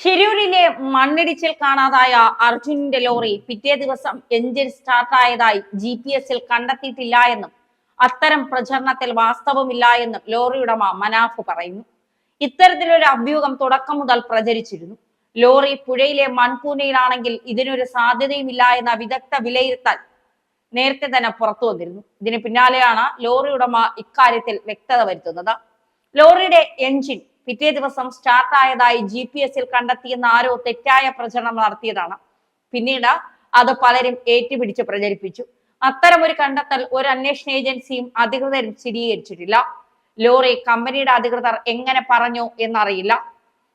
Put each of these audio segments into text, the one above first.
ഷിരൂരിലെ മണ്ണിടിച്ചിൽ കാണാതായ അർജുനിന്റെ ലോറി പിറ്റേ ദിവസം എഞ്ചിൻ സ്റ്റാർട്ടായതായി ജി പി എസിൽ കണ്ടെത്തിയിട്ടില്ല എന്നും അത്തരം പ്രചരണത്തിൽ വാസ്തവമില്ല എന്നും ലോറിയുടമ മനാഫ് പറയുന്നു. ഇത്തരത്തിലൊരു അഭ്യൂഹം തുടക്കം മുതൽ പ്രചരിച്ചിരുന്നു. ലോറി പുഴയിലെ മൺകൂനയിലാണെങ്കിൽ ഇതിനൊരു സാധ്യതയുമില്ല എന്ന വിദഗ്ധ വിലയിരുത്തൽ നേരത്തെ തന്നെ പുറത്തു വന്നിരുന്നു. ഇതിന് പിന്നാലെയാണ് ലോറി ഉടമ ഇക്കാര്യത്തിൽ വ്യക്തത വരുത്തുന്നത്. ലോറിയുടെ എഞ്ചിൻ പിറ്റേ ദിവസം സ്റ്റാർട്ടായതായി ജി പി എസിൽ കണ്ടെത്തിയെന്ന ആരോ തെറ്റായ പ്രചരണം നടത്തിയതാണ്. പിന്നീട് അത് പലരും ഏറ്റുപിടിച്ച് പ്രചരിപ്പിച്ചു. അത്തരം ഒരു കണ്ടെത്തൽ ഒരു അന്വേഷണ ഏജൻസിയും അധികൃതരും സ്ഥിരീകരിച്ചിട്ടില്ല. ലോറി കമ്പനിയുടെ അധികൃതർ എങ്ങനെ പറഞ്ഞു എന്നറിയില്ല.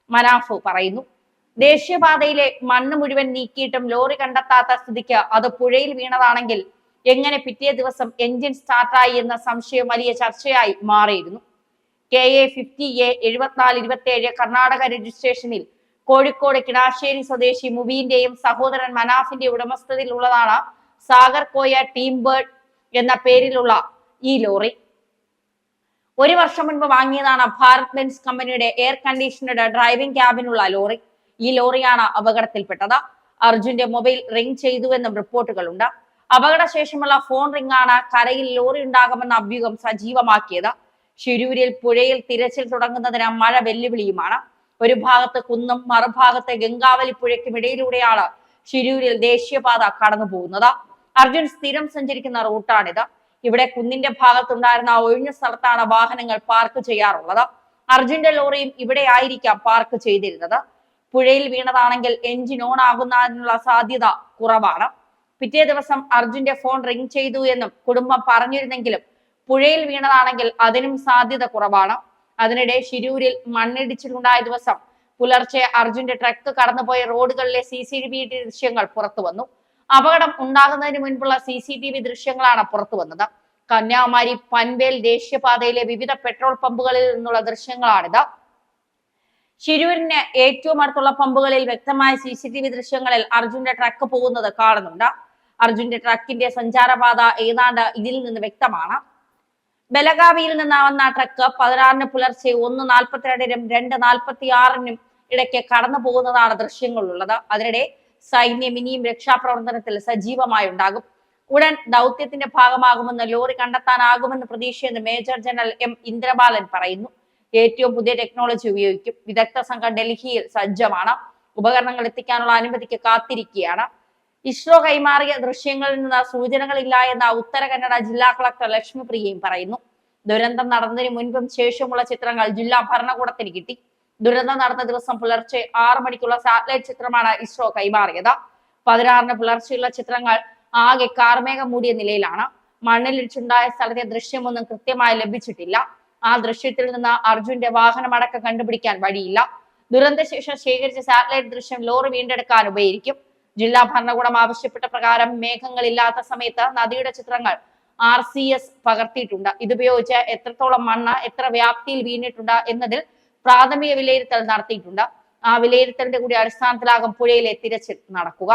മനാഫ് പറയുന്നു. ദേശീയപാതയിലെ മണ്ണ് മുഴുവൻ നീക്കിയിട്ടും ലോറി കണ്ടെത്താത്ത സ്ഥിതിക്ക് അത് പുഴയിൽ വീണതാണെങ്കിൽ എങ്ങനെ പിറ്റേ ദിവസം എഞ്ചിൻ സ്റ്റാർട്ടായി എന്ന സംശയം വലിയ ചർച്ചയായി മാറിയിരുന്നു. കെ എ ഫിഫ്റ്റി എ എഴുപത്തിനാല് ഇരുപത്തി ഏഴ് കർണാടക രജിസ്ട്രേഷനിൽ കോഴിക്കോട് കിടാശ്ശേരി സ്വദേശി മുബീന്റെയും സഹോദരൻ മനാഫിന്റെ ഉടമസ്ഥതയിലുള്ളതാണ് സാഗർ കോയ ടീം ബേർഡ് എന്ന പേരിലുള്ള ഈ ലോറി. ഒരു വർഷം മുൻപ് വാങ്ങിയതാണ് ഭാരത് ബെൻസ് കമ്പനിയുടെ എയർ കണ്ടീഷണറുടെ ഡ്രൈവിംഗ് ക്യാബിനുള്ള ലോറി. ഈ ലോറിയാണ് അപകടത്തിൽപ്പെട്ടത്. അർജുന്റെ മൊബൈൽ റിംഗ് ചെയ്തുവെന്നും റിപ്പോർട്ടുകളുണ്ട്. അപകടശേഷമുള്ള ഫോൺ റിംഗ് ആണ് കരയിൽ ലോറി ഉണ്ടാകുമെന്ന അഭ്യൂഹം സജീവമാക്കിയത്. ഷിരൂരിൽ പുഴയിൽ തിരച്ചിൽ തുടങ്ങുന്നതിന് മഴ വെല്ലുവിളിയുമാണ്. ഒരു ഭാഗത്ത് കുന്നും മറുഭാഗത്ത് ഗംഗാവലി പുഴയ്ക്കും ഇടയിലൂടെയാണ് ശിരൂരിൽ ദേശീയപാത കടന്നു പോകുന്നത് അർജുൻ സ്ഥിരം സഞ്ചരിക്കുന്ന റൂട്ടാണിത്. ഇവിടെ കുന്നിന്റെ ഭാഗത്തുണ്ടായിരുന്ന ഒഴിഞ്ഞ സ്ഥലത്താണ് വാഹനങ്ങൾ പാർക്ക് ചെയ്യാറുള്ളത്. അർജുന്റെ ലോറിയും ഇവിടെ ആയിരിക്കാം പാർക്ക് ചെയ്തിരുന്നത്. പുഴയിൽ വീണതാണെങ്കിൽ എഞ്ചിൻ ഓൺ ആകുന്നതിനുള്ള സാധ്യത കുറവാണ്. പിറ്റേ ദിവസം അർജുന്റെ ഫോൺ റിംഗ് ചെയ്തു എന്നും കുടുംബം പറഞ്ഞിരുന്നെങ്കിലും പുഴയിൽ വീണതാണെങ്കിൽ അതിനും സാധ്യത കുറവാണ്. അതിനിടെ ശിരൂരിൽ മണ്ണിടിച്ചിലുണ്ടായ ദിവസം പുലർച്ചെ അർജുന്റെ ട്രക്ക് കടന്നുപോയ റോഡുകളിലെ സി സി ടി വി ദൃശ്യങ്ങൾ പുറത്തു വന്നു അപകടം ഉണ്ടാകുന്നതിന് മുൻപുള്ള സി സി ടി വി ദൃശ്യങ്ങളാണ് പുറത്തു വന്നത് കന്യാകുമാരി പൻവേൽ ദേശീയപാതയിലെ വിവിധ പെട്രോൾ പമ്പുകളിൽ നിന്നുള്ള ദൃശ്യങ്ങളാണിത്. ശിരൂരിന് ഏറ്റവും അടുത്തുള്ള പമ്പുകളിൽ വ്യക്തമായ സി സി ടി വി ദൃശ്യങ്ങളിൽ അർജുന്റെ ട്രക്ക് പോകുന്നത് കാണുന്നുണ്ട്. അർജുന്റെ ട്രക്കിന്റെ സഞ്ചാരപാത ഏതാണ്ട് ഇതിൽ നിന്ന് വ്യക്തമാണ്. ബലഗാവിയിൽ നിന്ന് വന്ന ട്രക്ക് പതിനാറിന് പുലർച്ചെ ഒന്ന് നാൽപ്പത്തിരണ്ടിനും രണ്ട് നാൽപ്പത്തി ആറിനും ഇടയ്ക്ക് കടന്നു പോകുന്നതാണ് ദൃശ്യങ്ങളുള്ളത്. അതിനിടെ സൈന്യം ഇനിയും രക്ഷാപ്രവർത്തനത്തിൽ സജീവമായി ഉണ്ടാകും. ഉടൻ ദൗത്യത്തിന്റെ ഭാഗമാകുമെന്ന് ലോറി കണ്ടെത്താനാകുമെന്ന് പ്രതീക്ഷയെന്ന് മേജർ ജനറൽ എം ഇന്ദ്രബാലൻ പറയുന്നു. ഏറ്റവും പുതിയ ടെക്നോളജി ഉപയോഗിക്കും. വിദഗ്ധ സംഘം ഡൽഹിയിൽ സജ്ജമാണ്. ഉപകരണങ്ങൾ എത്തിക്കാനുള്ള അനുമതിക്ക് കാത്തിരിക്കുകയാണ്. ഇസ്രോ കൈമാറിയ ദൃശ്യങ്ങളിൽ നിന്ന് സൂചനകളില്ല എന്ന ഉത്തര കന്നഡ ജില്ലാ കളക്ടർ ലക്ഷ്മിപ്രിയയും പറയുന്നു. ദുരന്തം നടന്നതിന് മുൻപും ശേഷമുള്ള ചിത്രങ്ങൾ ജില്ലാ ഭരണകൂടത്തിന് കിട്ടി. ദുരന്തം നടന്ന ദിവസം പുലർച്ചെ ആറു മണിക്കുള്ള സാറ്റലൈറ്റ് ചിത്രമാണ് ഇസ്രോ കൈമാറിയത്. പതിനാറിന് പുലർച്ചെയുള്ള ചിത്രങ്ങൾ ആകെ കാർമേഘം മൂടിയ നിലയിലാണ്. മണ്ണിലിടിച്ചുണ്ടായ സ്ഥലത്തെ ദൃശ്യമൊന്നും കൃത്യമായി ലഭിച്ചിട്ടില്ല. ആ ദൃശ്യത്തിൽ നിന്ന് അർജുന്റെ വാഹനമടക്കം കണ്ടുപിടിക്കാൻ വഴിയില്ല. ദുരന്തശേഷം ശേഖരിച്ച സാറ്റലൈറ്റ് ദൃശ്യം ലോറി വീണ്ടെടുക്കാൻ ഉപകരിക്കും. ജില്ലാ ഭരണകൂടം ആവശ്യപ്പെട്ട പ്രകാരം മേഘങ്ങളില്ലാത്ത സമയത്ത് നദിയുടെ ചിത്രങ്ങൾ ആർ സി എസ് പകർത്തിയിട്ടുണ്ട്. ഇതുപയോഗിച്ച് എത്രത്തോളം മണ്ണ് എത്ര വ്യാപ്തിയിൽ വീണിട്ടുണ്ട് എന്നതിൽ പ്രാഥമിക വിലയിരുത്തൽ നടത്തിയിട്ടുണ്ട്. ആ വിലയിരുത്തലിന്റെ കൂടി അടിസ്ഥാനത്തിലാകും പുഴയിലെ തിരച്ചിൽ നടക്കുക.